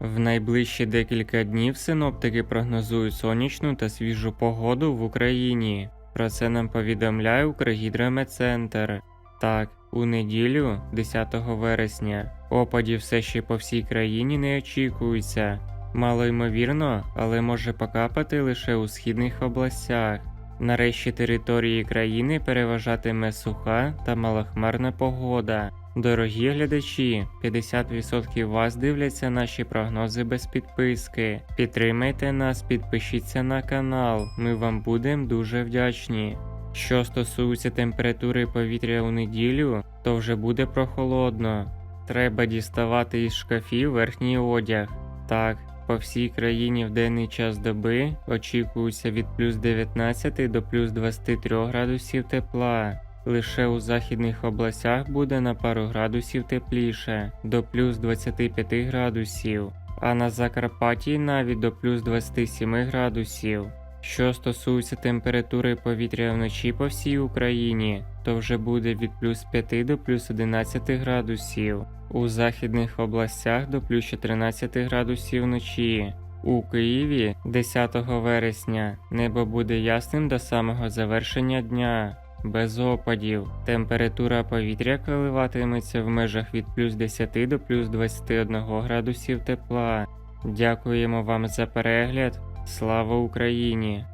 В найближчі декілька днів синоптики прогнозують сонячну та свіжу погоду в Україні. Про це нам повідомляє Укргідрометцентр. Так, у неділю, 10 вересня, опадів все ще по всій країні не очікується. Мало ймовірно, але може покапати лише у східних областях. Нарешті території країни переважатиме суха та малохмарна погода. Дорогі глядачі, 50% вас дивляться наші прогнози без підписки. Підтримайте нас, підпишіться на канал, ми вам будемо дуже вдячні. Що стосується температури повітря у неділю, то вже буде прохолодно. Треба діставати із шкафів верхній одяг. Так, по всій країні в денний час доби очікується від плюс 19 до плюс 23 градусів тепла. Лише у західних областях буде на пару градусів тепліше до плюс 25 градусів, а на Закарпатті навіть до плюс 27 градусів. Що стосується температури повітря вночі по всій Україні, то вже буде від плюс 5 до плюс 11 градусів. У західних областях до плюс 14 градусів вночі. У Києві 10 вересня небо буде ясним до самого завершення дня. Без опадів. Температура повітря коливатиметься в межах від плюс 10 до плюс 21 градусів тепла. Дякуємо вам за перегляд. Слава Україні!